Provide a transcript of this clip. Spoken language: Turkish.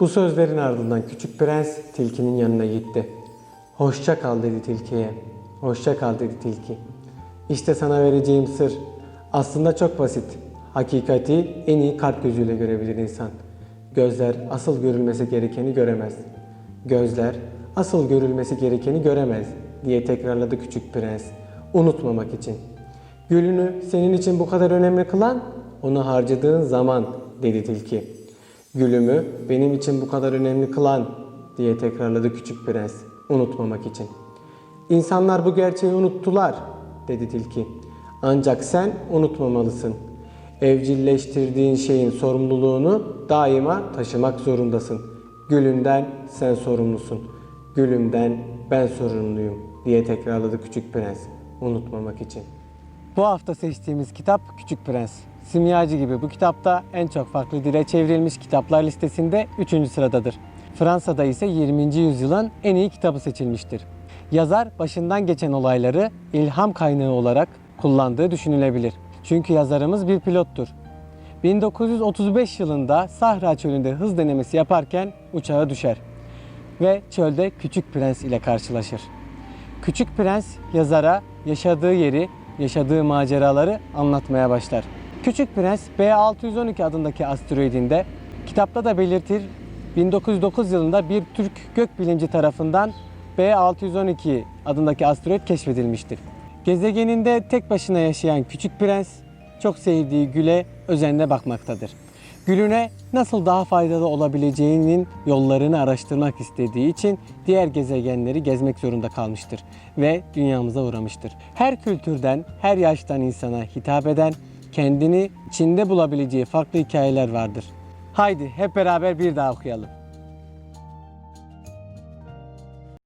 Bu sözlerin ardından küçük prens tilkinin yanına gitti. Hoşça kal dedi tilkiye. Hoşça kal dedi tilki. İşte sana vereceğim sır. Aslında çok basit. Hakikati en iyi kalp gözüyle görebilir insan. Gözler asıl görülmesi gerekeni göremez. Gözler asıl görülmesi gerekeni göremez diye tekrarladı küçük prens. Unutmamak için. Gülünü senin için bu kadar önemli kılan onu harcadığın zaman dedi tilki. Gülümü benim için bu kadar önemli kılan diye tekrarladı küçük prens unutmamak için. İnsanlar bu gerçeği unuttular dedi tilki. Ancak sen unutmamalısın. Evcilleştirdiğin şeyin sorumluluğunu daima taşımak zorundasın. Gülünden sen sorumlusun. Gülümden ben sorumluyum diye tekrarladı küçük prens unutmamak için. Bu hafta seçtiğimiz kitap Küçük Prens. Simyacı gibi bu kitapta en çok farklı dile çevrilmiş kitaplar listesinde 3. sıradadır. Fransa'da ise 20. yüzyılın en iyi kitabı seçilmiştir. Yazar başından geçen olayları ilham kaynağı olarak kullandığı düşünülebilir. Çünkü yazarımız bir pilottur. 1935 yılında Sahra çölünde hız denemesi yaparken uçağı düşer ve çölde Küçük Prens ile karşılaşır. Küçük Prens yazara yaşadığı yeri, yaşadığı maceraları anlatmaya başlar. Küçük Prens B612 adındaki asteroidinde kitapta da belirtir 1909 yılında bir Türk gökbilimci tarafından B612 adındaki asteroid keşfedilmiştir. Gezegeninde tek başına yaşayan Küçük Prens çok sevdiği güle özenle bakmaktadır. Gülüne nasıl daha faydalı olabileceğinin yollarını araştırmak istediği için diğer gezegenleri gezmek zorunda kalmıştır ve dünyamıza uğramıştır. Her kültürden, her yaştan insana hitap eden, kendini içinde bulabileceği farklı hikayeler vardır. Haydi hep beraber bir daha okuyalım.